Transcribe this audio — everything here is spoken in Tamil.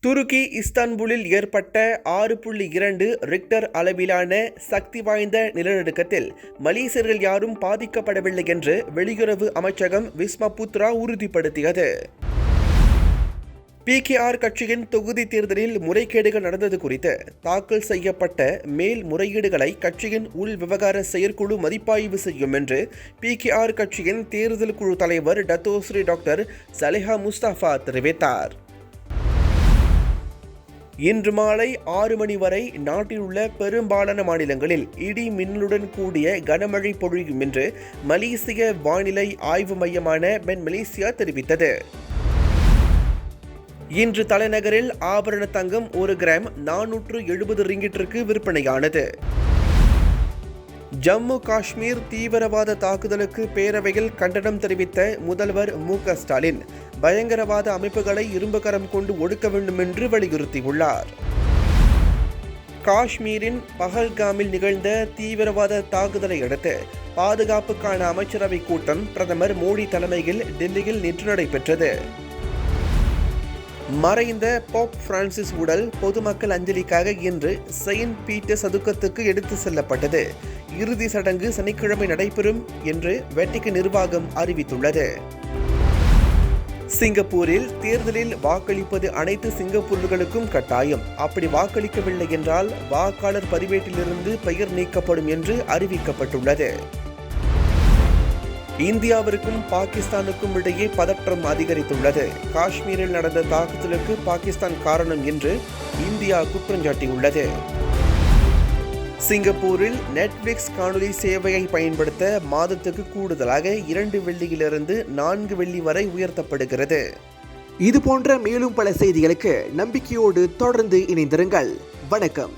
துருக்கி இஸ்தான்புலில் ஏற்பட்ட ஆறு புள்ளி இரண்டு ரிக்டர் அளவிலான சக்தி வாய்ந்த நிலநடுக்கத்தில் மலேசியர்கள் யாரும் பாதிக்கப்படவில்லை என்று வெளியுறவு அமைச்சகம் விஸ்மபுத்ரா உறுதிப்படுத்தியது. பிகேஆர் கட்சியின் தொகுதி தேர்தலில் முறைகேடுகள் நடந்தது குறித்து தாக்கல் செய்யப்பட்ட மேல் முறையீடுகளை கட்சியின் உள் விவகார செயற்குழு மதிப்பாய்வு செய்யும் என்று பிகேஆர் கட்சியின் தேர்தல் குழு தலைவர் டத்தோஸ்ரீ டாக்டர் சலேஹா முஸ்தாஃபா தெரிவித்தார். இன்று மாலை ஆறு மணி வரை நாட்டில் உள்ள பெரும்பாலான மாநிலங்களில் இடி மின்னலுடன் கூடிய கனமழை பொழியும் என்று மலேசிய வானிலை ஆய்வு மையமான பென் மலேசியா தெரிவித்தது. இன்று தலைநகரில் ஆபரண தங்கம் ஒரு கிராம் நானூற்று எழுபது ரிங்கிட்டிற்கு விற்பனையானது. ஜம்மு காஷ்மீர் தீவிரவாத தாக்குதலுக்கு பேரவையில் கண்டனம் தெரிவித்த முதல்வர் மு க ஸ்டாலின் பயங்கரவாத அமைப்புகளை இரும்புகரம் கொண்டு ஒடுக்க வேண்டும் என்று வலியுறுத்தியுள்ளார். காஷ்மீரின் பஹல்காமில் நிகழ்ந்த தீவிரவாத தாக்குதலை அடுத்து பாதுகாப்புக்கான அமைச்சரவை கூட்டம் பிரதமர் மோடி தலைமையில் டெல்லியில் நேற்று நடைபெற்றது. மறைந்த போப் பிரான்சிஸ் உடல் பொதுமக்கள் அஞ்சலிக்காக இன்று செயின்ட் பீட்டர் சதுக்கத்துக்கு எடுத்து செல்லப்பட்டது. இறுதி சடங்கு சனிக்கிழமை நடைபெறும் என்று வெட்டிக்கு நிர்வாகம் அறிவித்துள்ளது. சிங்கப்பூரில் தேர்தலில் வாக்களிப்பது அனைத்து சிங்கப்பூர்களுக்கும் கட்டாயம். அப்படி வாக்களிக்கவில்லை என்றால் வாக்காளர் பதிவேட்டிலிருந்து பெயர் நீக்கப்படும் என்று அறிவிக்கப்பட்டுள்ளது. இந்தியாவிற்கும் பாகிஸ்தானுக்கும் இடையே பதற்றம் அதிகரித்துள்ளது. காஷ்மீரில் நடந்த தாக்குதலுக்கு பாகிஸ்தான் காரணம் என்று இந்தியா குற்றஞ்சாட்டியுள்ளது சிங்கப்பூரில் நெட்ஃப்ளிக்ஸ் காணொலி சேவையை பயன்படுத்த மாதத்துக்கு கூடுதலாக இரண்டு வெள்ளியிலிருந்து நான்கு வெள்ளி வரை உயர்த்தப்படுகிறது. இது போன்ற மேலும் பல செய்திகளுக்கு நம்பிக்கையோடு தொடர்ந்து இணைந்திருங்கள். வணக்கம்.